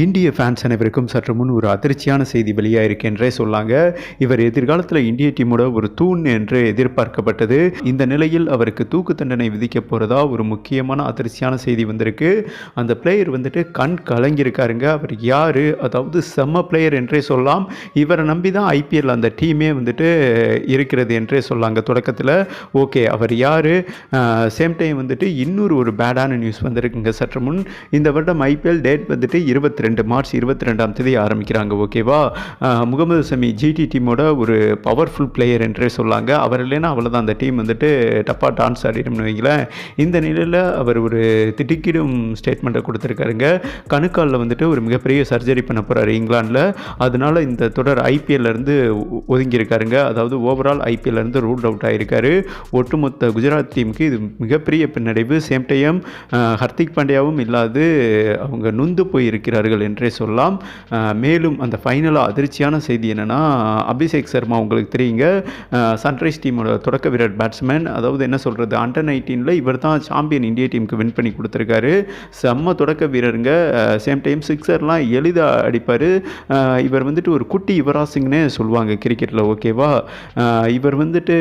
இந்திய ஃபேன்ஸ் அனைவருக்கும் சற்று முன் ஒரு அதிர்ச்சியான செய்தி வெளியாயிருக்கு என்றே சொல்லாங்க. இவர் எதிர்காலத்தில் இந்திய டீமோட ஒரு தூண் என்று எதிர்பார்க்கப்பட்டது. இந்த நிலையில் அவருக்கு தூக்கு தண்டனை விதிக்க போகிறதா ஒரு முக்கியமான அதிர்ச்சியான செய்தி வந்திருக்கு. அந்த பிளேயர் வந்துட்டு கண் கலங்கியிருக்காருங்க. அவர் யார்? அதாவது செம்ம பிளேயர் என்றே சொல்லலாம். இவரை நம்பி தான் ஐபிஎல் அந்த டீமே வந்துட்டு இருக்கிறது என்றே சொல்லாங்க தொடக்கத்தில். ஓகே அவர் யார்? சேம் டைம் வந்துட்டு இன்னொரு ஒரு பேடான நியூஸ் வந்திருக்குங்க. சற்று முன் இந்த வருடம் ஐபிஎல் டேட் வந்துட்டு இருபத்தி ரெண்டு மார்ச் இருபத்தி ரெண்டாம் தேதி ஆரம்பிக்கிறாங்க ஓகேவா? முகமது சமி ஜிடி டீமோட ஒரு பவர்ஃபுல் பிளேயர் என்றே சொல்லாங்க. அவர் இல்லைன்னா அவ்வளோதான் அந்த டீம் வந்துட்டு டப்பா டான்ஸ் ஆடிடும்னு வைங்களேன். இந்த நிலையில் அவர் ஒரு திடுக்கிடும் ஸ்டேட்மெண்ட்டை கொடுத்துருக்காருங்க. கணுக்காலில் வந்துட்டு ஒரு மிகப்பெரிய சர்ஜரி பண்ண போகிறாரு இங்கிலாந்தில். அதனால் இந்த தொடர் ஐபிஎல்லேருந்து ஒ- ஒதுங்கியிருக்காருங்க. அதாவது ஓவரால் ஐபிஎல்லேருந்து ரூல் அவுட் ஆகியிருக்காரு ஒட்டுமொத்த குஜராத் டீமுக்கு இது மிகப்பெரிய பின்னடைவு. சேம் டைம் ஹர்திக் பாண்டியாவும் இல்லாது அவங்க நொந்து போயிருக்கிறார்கள். இருக்கிறார்கள் என்றே சொல்லலாம். மேலும் அந்த ஃபைனலாக அதிர்ச்சியான செய்தி என்னென்னா அபிஷேக் சர்மா உங்களுக்கு தெரியுங்க. சன்ரைஸ் டீமோட தொடக்க வீரர் பேட்ஸ்மேன் அதாவது என்ன சொல்கிறது அண்டர் நைன்டீனில் இவர் தான் சாம்பியன் இந்திய டீமுக்கு வின் பண்ணி கொடுத்துருக்காரு. செம்ம தொடக்க வீரருங்க. சேம் டைம் சிக்ஸர்லாம் எளிதாக அடிப்பார். இவர் வந்துட்டு ஒரு குட்டி யுவராஜ் சிங்னே சொல்லுவாங்க கிரிக்கெட்டில் ஓகேவா இவர் வந்துட்டு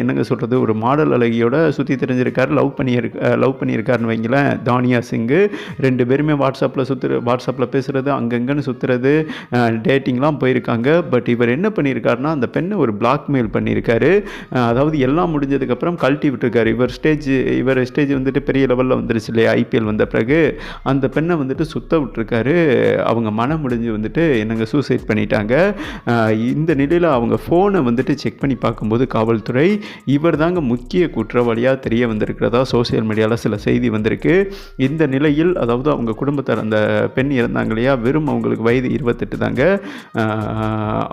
என்னங்க சொல்கிறது ஒரு மாடல் அழகியோட சுற்றி தெரிஞ்சிருக்காரு. லவ் பண்ணியிருக்க லவ் பண்ணியிருக்காருன்னு வைங்களேன் தானியா சிங்கு. ரெண்டு பேருமே வாட்ஸ்அப்பில் சுற்றுற வாட்ஸ்அப்பில் பேசுகிறது அங்கங்கன்னு சுற்றுறது டேட்டிங்லாம் போயிருக்காங்க. பட் இவர் என்ன பண்ணியிருக்காருன்னா அந்த பெண்ணை ஒரு பிளாக்மெயில் பண்ணியிருக்காரு. அதாவது எல்லாம் முடிஞ்சதுக்கப்புறம் கழட்டி விட்டுருக்காரு. இவர் ஸ்டேஜ் இவர் ஸ்டேஜ் வந்துட்டு பெரிய லெவலில் வந்துருச்சு இல்லையா? ஐபிஎல் வந்த பிறகு. அந்த பெண்ணை வந்துட்டு சுத்த விட்டுருக்காரு. அவங்க மனம் முடிஞ்சு வந்துட்டு என்னங்க சூசைட் பண்ணிட்டாங்க. இந்த நிலையில் அவங்க ஃபோனை வந்துட்டு செக் பண்ணி பார்க்கும்போது காவல்துறை இவர் தாங்க முக்கிய குற்றவாளியாக தெரிய வந்திருக்கிறதா? சோஷியல் மீடியாவில் சில செய்தி வந்திருக்கு. இந்த நிலையில் அதாவது அவங்க குடும்பத்தார் அந்த பெண் இறந்தாங்க. இல்லையா வெறும் அவங்களுக்கு வயது இருபத்தெட்டு தாங்க.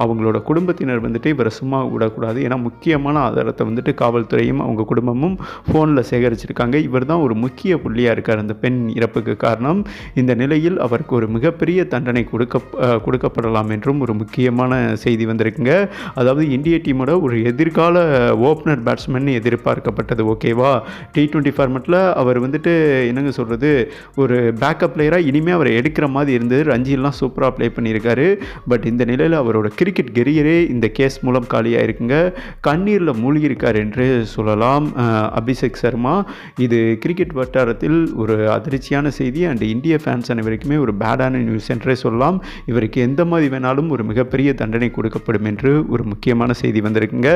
அவங்களோட குடும்பத்தினர் வந்துட்டு இவரை சும்மா விடக்கூடாது. ஏன்னா முக்கியமான ஆதாரத்தை வந்துட்டு காவல்துறையும் அவங்க குடும்பமும் ஃபோனில் சேகரிச்சிருக்காங்க. இவர் தான் ஒரு முக்கிய புள்ளியாக இருக்கார். அந்த பெண் இறப்புக்கு காரணம். இந்த நிலையில் அவருக்கு ஒரு மிகப்பெரிய தண்டனை கொடுக்க கொடுக்கப்படலாம் என்றும் ஒரு முக்கியமான செய்தி வந்திருக்குங்க. அதாவது இந்திய டீமோட ஒரு எதிர்கால ஓப்பனர் பேட்ஸ்மேன் எதிர்பார்க்கப்பட்டது. ஓகேவா? டி டுவெண்ட்டி ஃபார்மெட்டில் அவர் வந்துட்டு என்னங்க சொல்கிறது ஒரு பேக்கப் பிளேயராக இனிமேல் அவரை எடுக்கிற மாதிரி இருந்தது. ரஞ்சிலாம் சூப்பராக ப்ளே பண்ணியிருக்காரு. பட் இந்த நிலையில் அவரோட கிரிக்கெட் கெரியரே இந்த கேஸ் மூலம் காலியாக இருக்குங்க. கண்ணீரில் மூழ்கியிருக்கார் என்று சொல்லலாம். அபிஷேக் சர்மா. இது கிரிக்கெட் வட்டாரத்தில் ஒரு அதிர்ச்சியான செய்தி. அண்ட் இந்திய ஃபேன்ஸ் அனைவருக்குமே ஒரு பேடான நியூஸ் என்றே சொல்லலாம். இவருக்கு எந்த மாதிரி வேணாலும் ஒரு மிகப்பெரிய தண்டனை கொடுக்கப்படும் என்று ஒரு முக்கியமான செய்தி வந்திருக்குங்க.